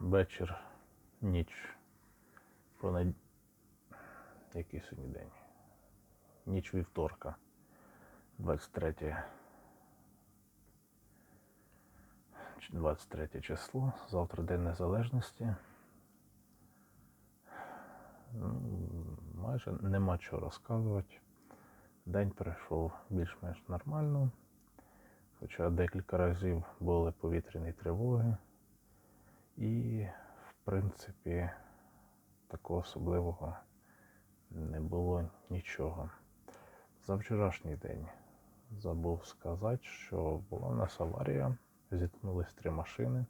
вечір, ніч, понед... який сьогодні день? Ніч вівторка, 23 23 число, завтра День Незалежності. Ну, майже нема чого розказувати. День пройшов більш-менш нормально, хоча декілька разів були повітряні тривоги. І, в принципі, такого особливого не було нічого. За вчорашній день забув сказати, що була в нас аварія, зіткнулись три машини.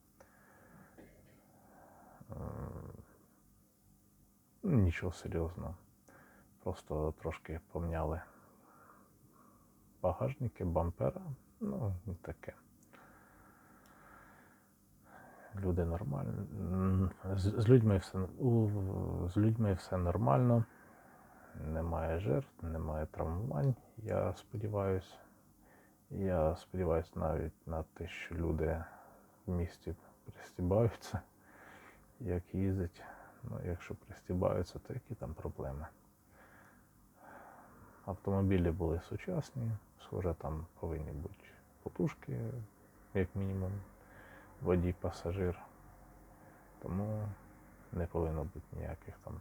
Нічого серйозного. Просто трошки помняли багажники, бампера, ну, і таке. Люди нормально. З, з людьми все у, з людьми все нормально. Немає жертв, немає травмувань. Я сподіваюся. Я сподіваюся навіть на те, що люди в місті пристібаються, як їздять. Ну, якщо пристібаються, то які там проблеми? Автомобілі були сучасні, схоже, там повинні бути потужки, як мінімум, водій, пасажир. Тому не повинно бути ніяких там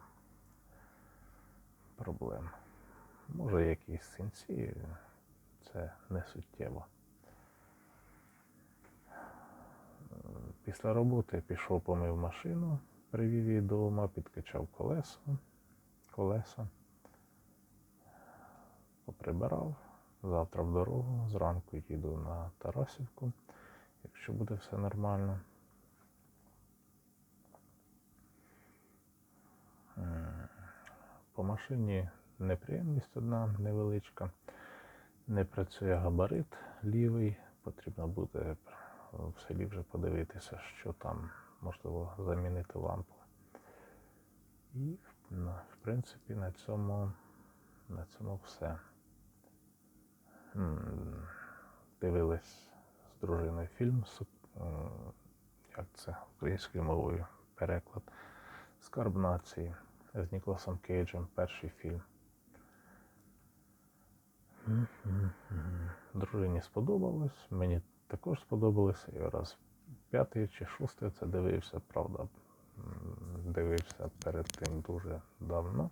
проблем. Може якісь синці, це не суттєво. Після роботи пішов помив машину, привів її дома, підкачав колесо, колеса, поприбирав. Завтра в дорогу, зранку їду на Тарасівку, якщо буде все нормально. По машині неприємність одна невеличка. Не працює габарит лівий, потрібно буде в селі вже подивитися, що там можливо замінити лампу. І в принципі на цьому, на цьому все. Дивились з дружиною фільм, як це українською мовою переклад. Скарб нації з Ніколасом Кейджем перший фільм. Дружині сподобалось, мені також сподобалося. Я раз п'ятий чи шостий це дивився, правда, дивився перед тим дуже давно.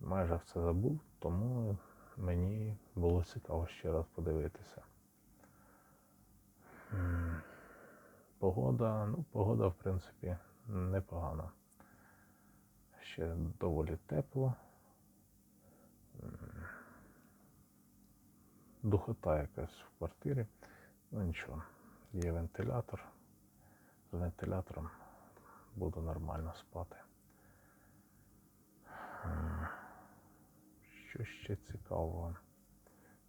Майже все забув, тому мені було цікаво ще раз подивитися. Погода, ну, погода, в принципі, непогана. Ще доволі тепло. Духота якась в квартирі. Ну нічого, є вентилятор. З вентилятором буду нормально спати. Що ще цікавого?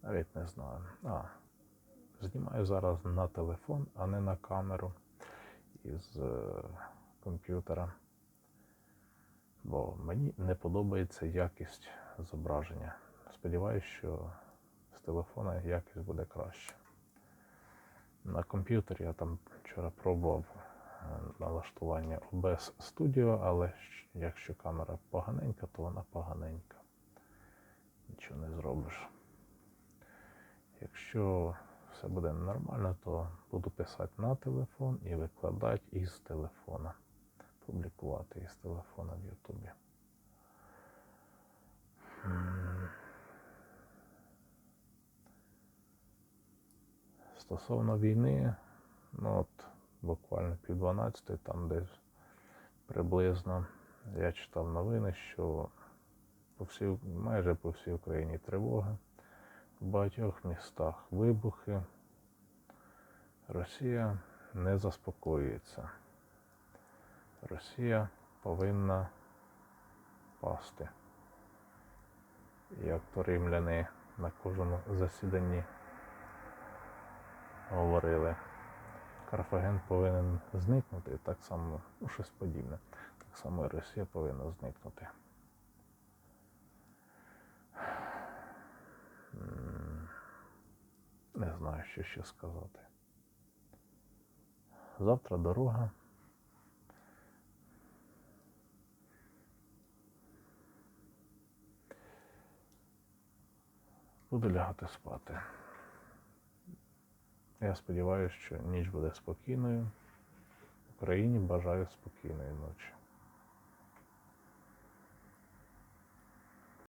Навіть не знаю. А, знімаю зараз на телефон, а не на камеру із е, комп'ютера. Бо мені не подобається якість зображення. Сподіваюсь, що з телефона якість буде краще. На комп'ютері я там вчора пробував е, налаштування OBS Studio, але якщо камера поганенька, то вона поганенька. Нічого не зробиш. Якщо все буде нормально, то буду писати на телефон і викладати із телефона. Публікувати із телефона в Ютубі. Стосовно війни, ну от буквально пів 12, там десь приблизно я читав новини, що по всій, майже по всій Україні тривога, в багатьох містах вибухи. Росія не заспокоюється. Росія повинна пасти. Як то римляни на кожному засіданні говорили. Карфаген повинен зникнути, так само, ну, щось подібне. Так само і Росія повинна зникнути. Не знаю, що ще сказати. Завтра дорога. Буду лягати спати. Я сподіваюся, що ніч буде спокійною. Україні бажаю спокійної ночі.